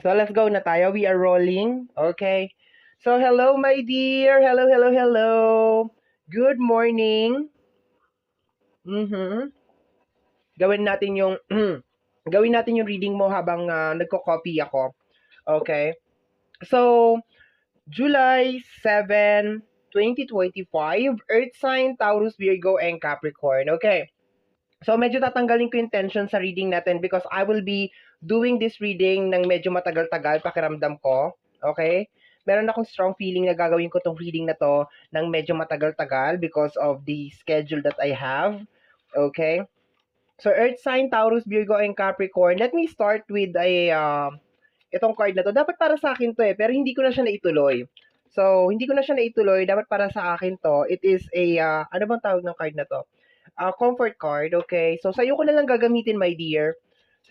So let's go na tayo. We are rolling. Okay. So hello my dear. Hello, hello, hello. Good morning. Mhm. Gawin natin yung gawin natin yung reading mo habang uh, nagko-copy ako. Okay. So July 7, 2025, Earth sign Taurus, Virgo and Capricorn. Okay. So medyo tatanggalin ko yung tension sa reading natin because I will be doing this reading ng medyo matagal-tagal pakiramdam ko. Okay? Meron akong strong feeling na gagawin ko tong reading na to ng medyo matagal-tagal because of the schedule that I have. Okay? So Earth sign, Taurus, Virgo, and Capricorn. Let me start with a uh, itong card na to. Dapat para sa akin to eh, pero hindi ko na siya naituloy. So, hindi ko na siya naituloy. Dapat para sa akin to. It is a, uh, ano bang tawag ng card na to? Uh, comfort card, okay? So, sa'yo ko na lang gagamitin, my dear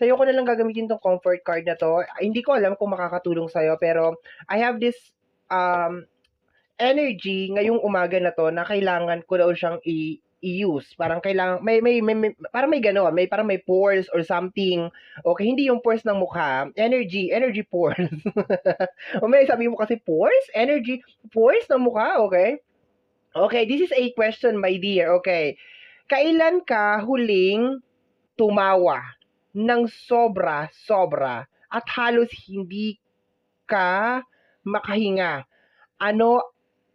sa'yo ko na lang gagamitin tong comfort card na to. Hindi ko alam kung makakatulong sa'yo, pero I have this um, energy ngayong umaga na to na kailangan ko daw siyang i- i-use. Parang kailangan, may, may, may, may parang may gano'n, may parang may pores or something. Okay, hindi yung pores ng mukha. Energy, energy pores. o may sabi mo kasi pores? Energy, pores ng mukha, okay? Okay, this is a question, my dear. Okay. Kailan ka huling tumawa? Ng sobra-sobra at halos hindi ka makahinga. Ano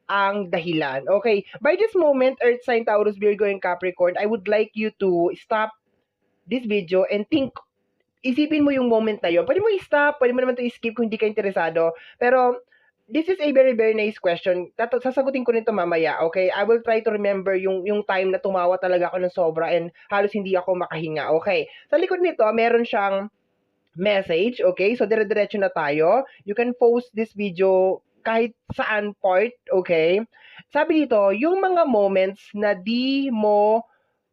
ang dahilan? Okay, by this moment, Earth sign, Taurus, Virgo, and Capricorn, I would like you to stop this video and think isipin mo yung moment na yun. Pwede mo i-stop, pwede mo naman to i-skip kung hindi ka interesado. Pero, this is a very, very nice question. Tato, sasagutin ko nito mamaya, okay? I will try to remember yung, yung time na tumawa talaga ako ng sobra and halos hindi ako makahinga, okay? Sa likod nito, meron siyang message, okay? So, dire-diretso na tayo. You can post this video kahit saan part, okay? Sabi dito, yung mga moments na di mo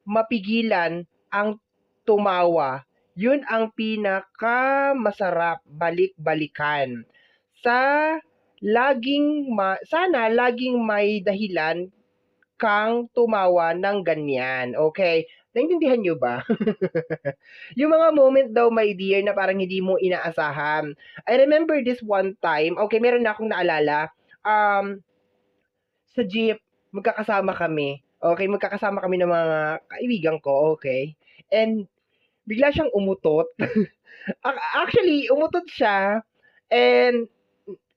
mapigilan ang tumawa, yun ang pinaka masarap balik-balikan. Sa laging ma sana laging may dahilan kang tumawa ng ganyan. Okay? Naintindihan nyo ba? yung mga moment daw, my dear, na parang hindi mo inaasahan. I remember this one time, okay, meron na akong naalala, um, sa jeep, magkakasama kami. Okay, magkakasama kami ng mga kaibigan ko, okay? And, bigla siyang umutot. Actually, umutot siya, and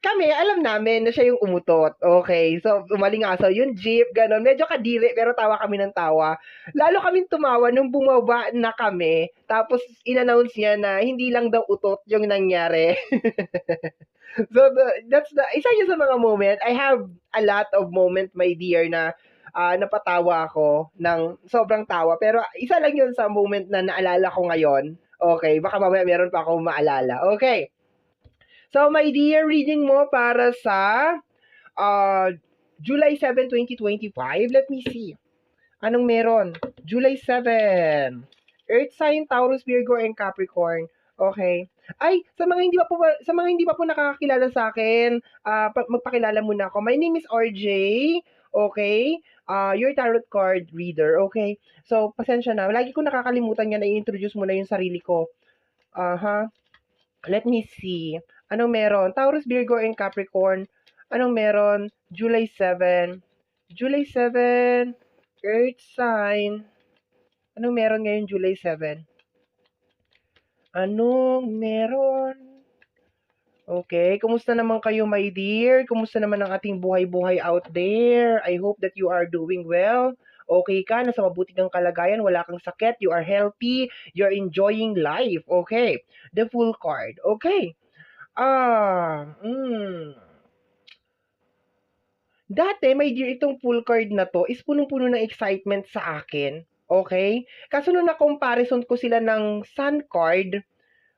kami, alam namin na siya yung umutot. Okay. So, umalingaso yung jeep, ganun. Medyo kadiri, pero tawa kami ng tawa. Lalo kami tumawa nung bumaba na kami. Tapos, in-announce niya na hindi lang daw utot yung nangyari. so, the, that's the, isa yun sa mga moment. I have a lot of moment, my dear, na uh, napatawa ako ng sobrang tawa. Pero, isa lang yun sa moment na naalala ko ngayon. Okay. Baka mamaya meron pa akong maalala. Okay. So, my dear, reading mo para sa uh, July 7, 2025. Let me see. Anong meron? July 7. Earth sign, Taurus, Virgo, and Capricorn. Okay. Ay, sa mga hindi pa po sa mga hindi pa po nakakakilala sa akin, uh, magpakilala muna ako. My name is RJ. Okay? Uh, your tarot card reader. Okay? So, pasensya na. Lagi ko nakakalimutan yan na i-introduce muna yung sarili ko. Aha. Uh-huh. Let me see. Anong meron? Taurus, Virgo, and Capricorn. Anong meron? July 7. July 7, Earth sign. Anong meron ngayon July 7? Anong meron? Okay, kumusta naman kayo my dear? Kumusta naman ang ating buhay-buhay out there? I hope that you are doing well. Okay ka, nasa mabuti kang kalagayan, wala kang sakit, you are healthy, you're enjoying life. Okay, the full card. Okay, Ah, hmm. Dati, may dear, itong full card na to is punong-puno ng excitement sa akin. Okay? Kaso nung na-comparison ko sila ng sun card,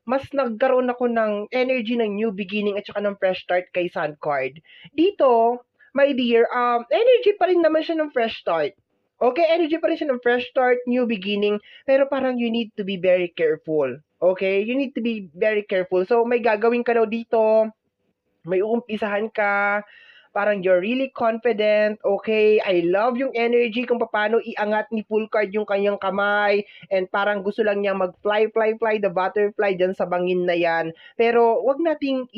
mas nagkaroon ako ng energy ng new beginning at saka ng fresh start kay sun card. Dito, my dear, um, energy pa rin naman siya ng fresh start. Okay, energy pa rin siya ng fresh start, new beginning, pero parang you need to be very careful. Okay? You need to be very careful. So, may gagawin ka daw dito, may uumpisahan ka, parang you're really confident, okay? I love yung energy kung paano iangat ni full card yung kanyang kamay and parang gusto lang niya mag-fly, fly, fly the butterfly dyan sa bangin na yan. Pero wag nating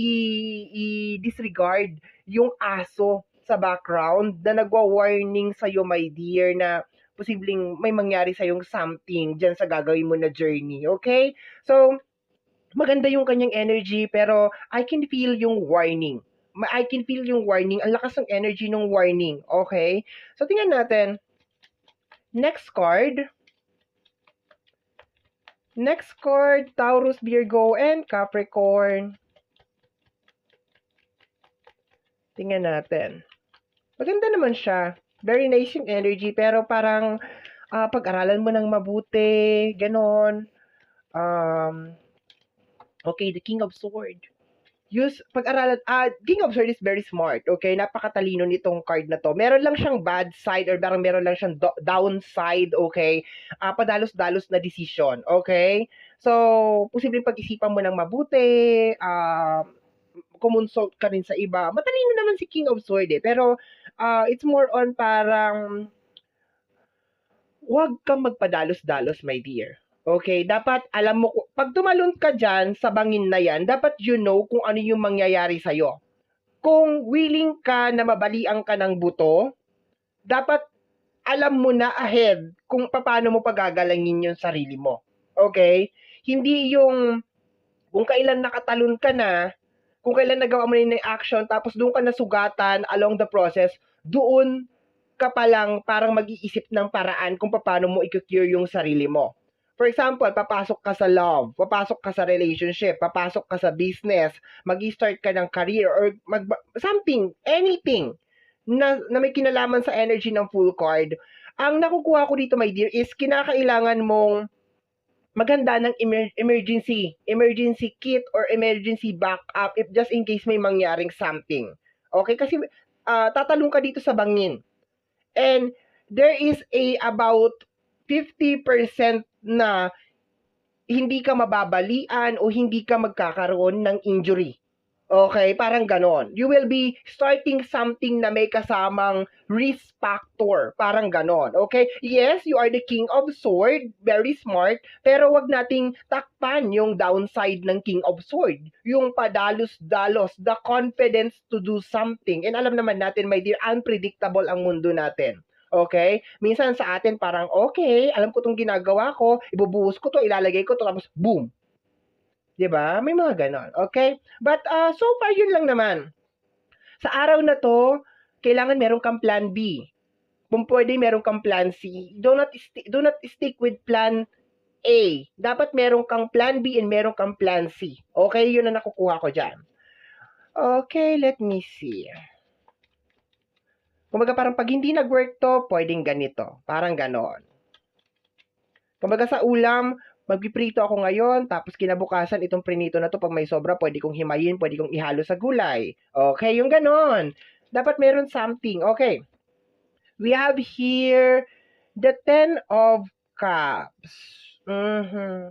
i-disregard yung aso sa background na nagwa-warning sa'yo, my dear, na posibleng may mangyari sa yung something dyan sa gagawin mo na journey, okay? So, maganda yung kanyang energy pero I can feel yung warning. I can feel yung warning. Ang lakas ng energy ng warning. Okay? So, tingnan natin. Next card. Next card, Taurus, Virgo, and Capricorn. Tingnan natin. Maganda naman siya. Very nice yung energy, pero parang uh, pag-aralan mo ng mabuti, ganon. Um, okay, the King of Swords. Use pag-aralan uh, King of Swords is very smart okay? Napakatalino nitong card na to. Meron lang siyang bad side or parang meron lang siyang do- downside okay? Uh, padalos-dalos na decision okay? So posibleng pag-isipan mo ng mabuti uh, kumonsult ka rin sa iba. Matalino naman si King of Swords eh pero uh, it's more on parang wag kang magpadalos-dalos my dear Okay, dapat alam mo, pag tumalon ka dyan sa bangin na yan, dapat you know kung ano yung mangyayari sa'yo. Kung willing ka na mabalian ka ng buto, dapat alam mo na ahead kung paano mo pagagalangin yung sarili mo. Okay? Hindi yung kung kailan nakatalon ka na, kung kailan nagawa mo na yung action, tapos doon ka nasugatan along the process, doon ka pa lang parang mag-iisip ng paraan kung paano mo i-cure yung sarili mo. For example, papasok ka sa love, papasok ka sa relationship, papasok ka sa business, mag-start ka ng career or mag something, anything na, na may kinalaman sa energy ng full card. Ang nakukuha ko dito, my dear, is kinakailangan mong maganda ng emer- emergency, emergency kit or emergency backup if just in case may mangyaring something. Okay? Kasi uh, tatalong ka dito sa bangin. And there is a about 50% na hindi ka mababalian o hindi ka magkakaroon ng injury. Okay, parang ganon. You will be starting something na may kasamang risk factor. Parang ganon. Okay? Yes, you are the king of sword. Very smart. Pero wag nating takpan yung downside ng king of sword. Yung padalos-dalos. The confidence to do something. And alam naman natin, my dear, unpredictable ang mundo natin. Okay? Minsan sa atin parang, okay, alam ko itong ginagawa ko, ibubuhos ko to, ilalagay ko to, tapos boom. 'Di ba? May mga ganon. Okay? But uh, so far yun lang naman. Sa araw na to, kailangan meron kang plan B. Kung pwede meron kang plan C. Do not, sti- do not stick with plan A. Dapat meron kang plan B and meron kang plan C. Okay? Yun ang nakukuha ko dyan. Okay, let me see. Kumbaga parang pag hindi nag-work to, pwedeng ganito. Parang ganon. Kumbaga sa ulam, magpiprito ako ngayon, tapos kinabukasan itong prinito na to, pag may sobra, pwede kong himayin, pwede kong ihalo sa gulay. Okay, yung ganon. Dapat meron something. Okay. We have here the Ten of Cups. Mm-hmm.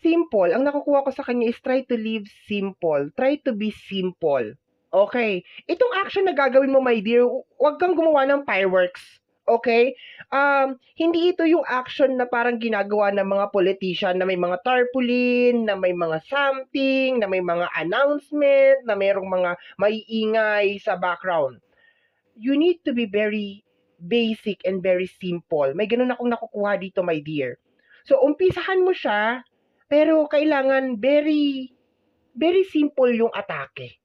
Simple. Ang nakukuha ko sa kanya is try to live simple. Try to be simple. Okay. Itong action na gagawin mo, my dear, huwag kang gumawa ng fireworks. Okay? Um, hindi ito yung action na parang ginagawa ng mga politician na may mga tarpaulin, na may mga something, na may mga announcement, na mayroong mga maiingay sa background. You need to be very basic and very simple. May ganun akong nakukuha dito, my dear. So, umpisahan mo siya, pero kailangan very, very simple yung atake.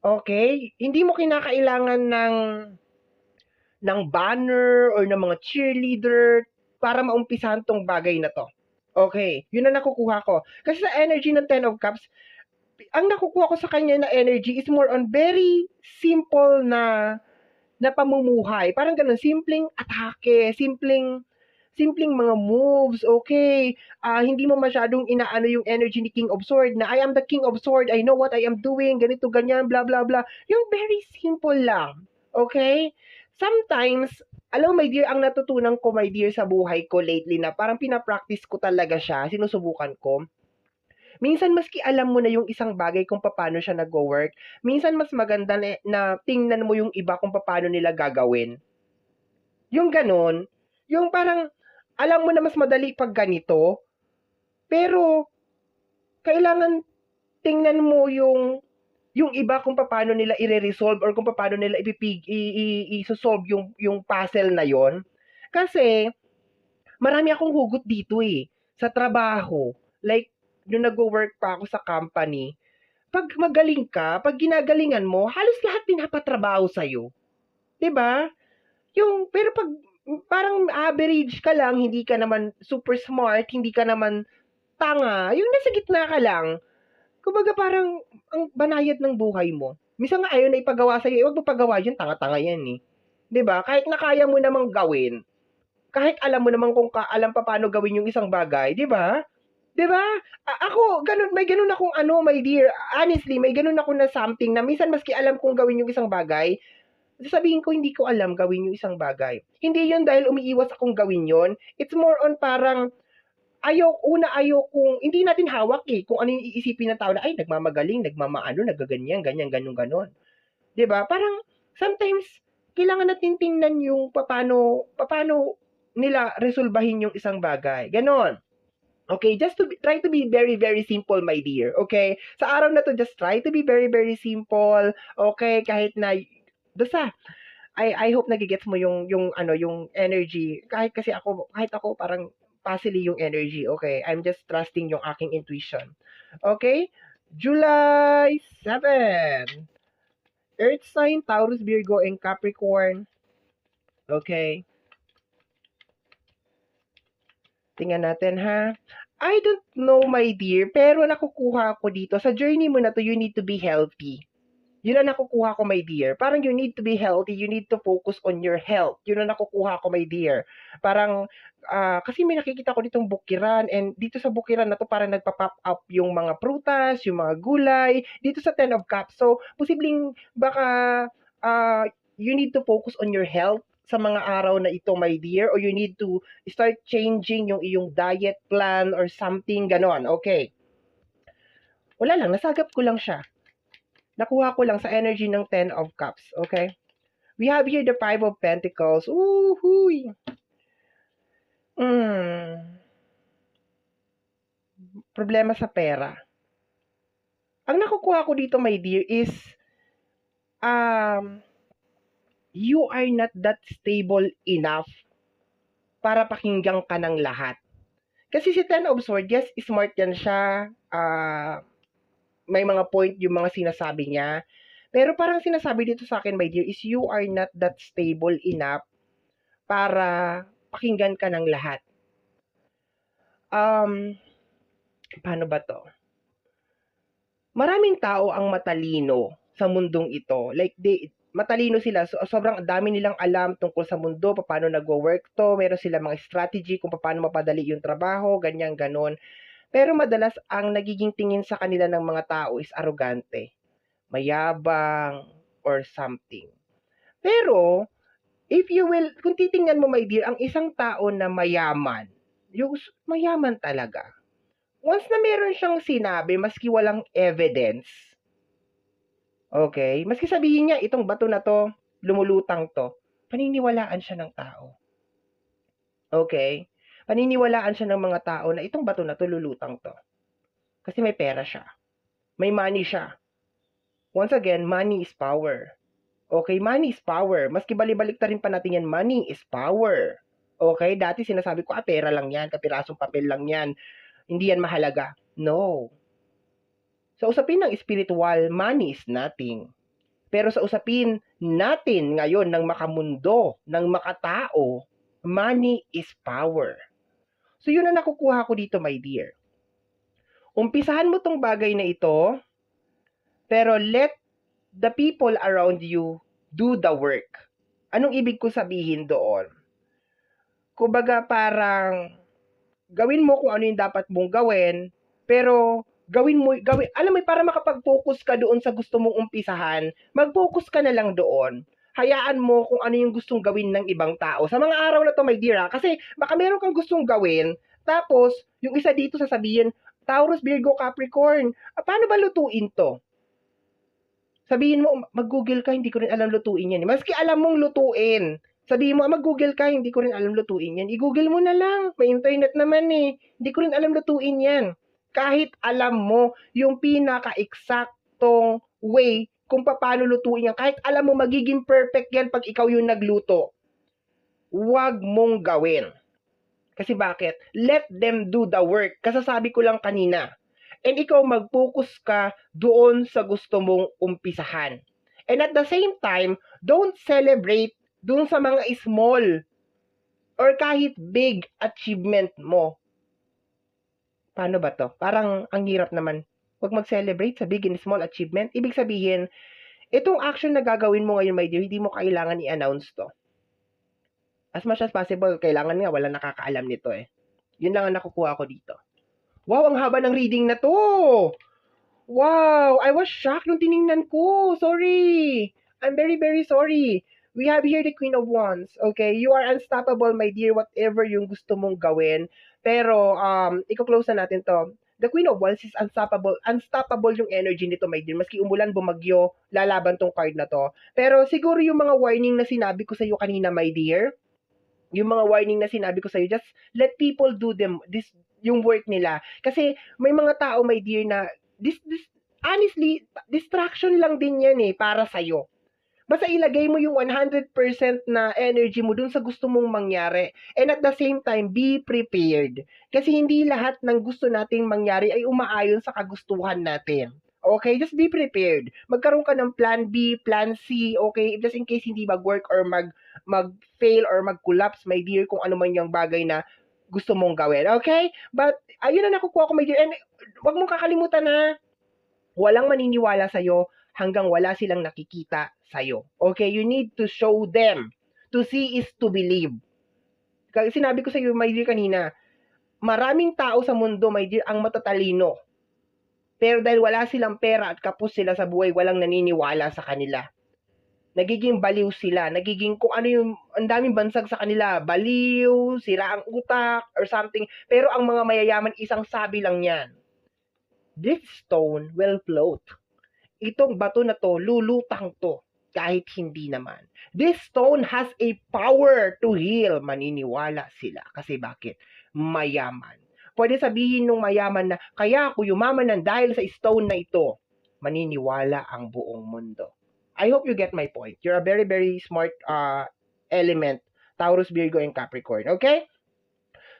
Okay? Hindi mo kinakailangan ng ng banner or ng mga cheerleader para maumpisahan tong bagay na to. Okay, yun ang nakukuha ko. Kasi sa energy ng Ten of Cups, ang nakukuha ko sa kanya na energy is more on very simple na na pamumuhay. Parang ganun, simpleng atake, simpleng simpleng mga moves, okay? Uh, hindi mo masyadong inaano yung energy ni King of Sword na I am the King of Sword, I know what I am doing, ganito, ganyan, blah, blah, blah. Yung very simple lang, okay? Sometimes, alam my dear, ang natutunan ko, my dear, sa buhay ko lately na parang pinapractice ko talaga siya, sinusubukan ko. Minsan maski alam mo na yung isang bagay kung paano siya nagwo-work, minsan mas maganda na, na tingnan mo yung iba kung paano nila gagawin. Yung ganon, yung parang alam mo na mas madali pag ganito, pero kailangan tingnan mo yung yung iba kung paano nila i-resolve or kung paano nila ipipig i- i- i-solve yung yung puzzle na yon. Kasi marami akong hugot dito eh sa trabaho. Like nung nagwo-work pa ako sa company, pag magaling ka, pag ginagalingan mo, halos lahat pinapatrabaho sa iyo. 'Di ba? Yung pero pag parang average ka lang, hindi ka naman super smart, hindi ka naman tanga, yung nasa gitna ka lang. Kumbaga parang ang banayad ng buhay mo. Minsan nga ayaw na ipagawa sa'yo, eh, wag mo pagawa yun, tanga-tanga yan eh. ba? Kahit na kaya mo namang gawin, kahit alam mo naman kung ka, alam pa paano gawin yung isang bagay, 'di ba? 'Di ba? A- ako, ganun, may ganun akong ano, my dear. Honestly, may ganun ako na something na minsan maski alam kong gawin yung isang bagay, sasabihin ko hindi ko alam gawin yung isang bagay. Hindi yun dahil umiiwas akong gawin yon. It's more on parang ayaw, una ayaw kung, hindi natin hawak eh, kung ano yung iisipin ng tao na, ay, nagmamagaling, nagmamaano, nagaganyan, ganyan, ganun, ganon. ba? Parang, sometimes, kailangan natin tingnan yung paano, paano nila resolbahin yung isang bagay. Ganon. Okay, just to be, try to be very, very simple, my dear. Okay? Sa araw na to, just try to be very, very simple. Okay? Kahit na, basta, I, I hope nagigets mo yung, yung, ano, yung energy. Kahit kasi ako, kahit ako, parang, puzzly yung energy. Okay? I'm just trusting yung aking intuition. Okay? July 7. Earth sign, Taurus, Virgo, and Capricorn. Okay? Tingnan natin ha. I don't know, my dear, pero nakukuha ko dito. Sa journey mo na to, you need to be healthy. Yun ang nakukuha ko, my dear. Parang you need to be healthy, you need to focus on your health. Yun ang nakukuha ko, my dear. Parang, ah, kasi may nakikita ko ditong bukiran, and dito sa bukiran na to, parang nagpa-pop up yung mga prutas, yung mga gulay, dito sa Ten of Cups. So, posibleng baka ah, you need to focus on your health sa mga araw na ito, my dear, or you need to start changing yung iyong diet plan or something ganon. Okay. Wala lang, nasagap ko lang siya. Nakuha ko lang sa energy ng Ten of Cups. Okay. We have here the Five of Pentacles. Ooh, huy. Mm. Problema sa pera. Ang nakukuha ko dito, my dear, is um, you are not that stable enough para pakinggan ka ng lahat. Kasi si Ten of Swords, yes, smart yan siya. ah may mga point yung mga sinasabi niya. Pero parang sinasabi dito sa akin, my dear, is you are not that stable enough para pakinggan ka ng lahat. Um, paano ba to? Maraming tao ang matalino sa mundong ito. Like, they, matalino sila. So, sobrang dami nilang alam tungkol sa mundo, paano nagwo-work to, meron sila mga strategy kung paano mapadali yung trabaho, ganyan, ganon. Pero madalas, ang nagiging tingin sa kanila ng mga tao is arrogante, mayabang, or something. Pero, if you will, kung titingnan mo, my dear, ang isang tao na mayaman, yung mayaman talaga, once na meron siyang sinabi, maski walang evidence, okay, maski sabihin niya, itong bato na to, lumulutang to, paniniwalaan siya ng tao. Okay? Paniniwalaan siya ng mga tao na itong bato na to, lulutang to. Kasi may pera siya. May money siya. Once again, money is power. Okay, money is power. Maski balibalik ta rin pa natin yan, money is power. Okay, dati sinasabi ko, ah, pera lang yan, kapirasong papel lang yan. Hindi yan mahalaga. No. Sa usapin ng spiritual, money is nothing. Pero sa usapin natin ngayon ng makamundo, ng makatao, money is power. So yun ang nakukuha ko dito, my dear. Umpisahan mo tong bagay na ito, pero let the people around you do the work. Anong ibig ko sabihin doon? Kumbaga parang gawin mo kung ano yung dapat mong gawin, pero gawin mo, gawin, alam mo, para makapag-focus ka doon sa gusto mong umpisahan, mag-focus ka na lang doon. Hayaan mo kung ano yung gustong gawin ng ibang tao. Sa mga araw na to, my dear, ha? kasi baka meron kang gustong gawin, tapos, yung isa dito sasabihin, Taurus, Virgo, Capricorn. Ah, paano ba lutuin to? Sabihin mo, mag-google ka, hindi ko rin alam lutuin yan. Maski alam mong lutuin. Sabihin mo, ah, mag-google ka, hindi ko rin alam lutuin yan. I-google mo na lang. May internet naman eh. Hindi ko rin alam lutuin yan. Kahit alam mo yung pinaka-eksaktong way kung paano lutuin yan. Kahit alam mo magiging perfect yan pag ikaw yung nagluto. Huwag mong gawin. Kasi bakit? Let them do the work. Kasasabi ko lang kanina. And ikaw mag-focus ka doon sa gusto mong umpisahan. And at the same time, don't celebrate doon sa mga small or kahit big achievement mo. Paano ba to? Parang ang hirap naman. Huwag mag-celebrate sa big and small achievement. Ibig sabihin, itong action na gagawin mo ngayon, my dear, hindi mo kailangan i-announce to as much as possible, kailangan nga wala nakakaalam nito eh. Yun lang ang nakukuha ko dito. Wow, ang haba ng reading na to! Wow, I was shocked nung tiningnan ko. Sorry. I'm very, very sorry. We have here the Queen of Wands. Okay, you are unstoppable, my dear, whatever yung gusto mong gawin. Pero, um, i-close na natin to. The Queen of Wands is unstoppable. Unstoppable yung energy nito, my dear. Maski umulan, bumagyo, lalaban tong card na to. Pero siguro yung mga warning na sinabi ko sa iyo kanina, my dear, yung mga warning na sinabi ko sa iyo, just let people do them this yung work nila. Kasi may mga tao, my dear, na this, this honestly, distraction lang din yan eh para sa iyo. Basta ilagay mo yung 100% na energy mo dun sa gusto mong mangyari. And at the same time, be prepared. Kasi hindi lahat ng gusto nating mangyari ay umaayon sa kagustuhan natin. Okay? Just be prepared. Magkaroon ka ng plan B, plan C, okay? Just in case hindi mag-work or mag mag-fail or mag-collapse, my dear, kung ano man yung bagay na gusto mong gawin. Okay? But, ayun na nakukuha ko, my dear. And wag mong kakalimutan na walang maniniwala sa'yo hanggang wala silang nakikita sa'yo. Okay? You need to show them. To see is to believe. Kasi sinabi ko sa iyo, my dear, kanina, maraming tao sa mundo, my dear, ang matatalino. Pero dahil wala silang pera at kapos sila sa buhay, walang naniniwala sa kanila nagiging baliw sila, nagiging kung ano yung, ang daming bansag sa kanila, baliw, sira ang utak, or something. Pero ang mga mayayaman, isang sabi lang yan. This stone will float. Itong bato na to, lulutang to, kahit hindi naman. This stone has a power to heal. Maniniwala sila. Kasi bakit? Mayaman. Pwede sabihin nung mayaman na, kaya ako yumaman ng dahil sa stone na ito. Maniniwala ang buong mundo I hope you get my point. You're a very, very smart uh, element, Taurus, Virgo, and Capricorn. Okay?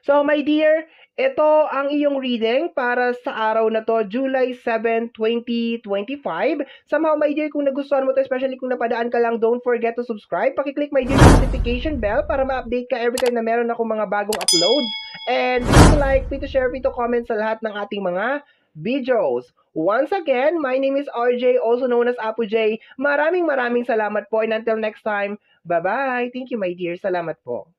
So, my dear, ito ang iyong reading para sa araw na to, July 7, 2025. Somehow, my dear, kung nagustuhan mo to, especially kung napadaan ka lang, don't forget to subscribe. Pakiclick my dear notification bell para ma-update ka every time na meron ako mga bagong uploads. And please like, please share, please comment sa lahat ng ating mga videos. Once again, my name is RJ, also known as Apu J. Maraming maraming salamat po and until next time, bye-bye. Thank you my dear. Salamat po.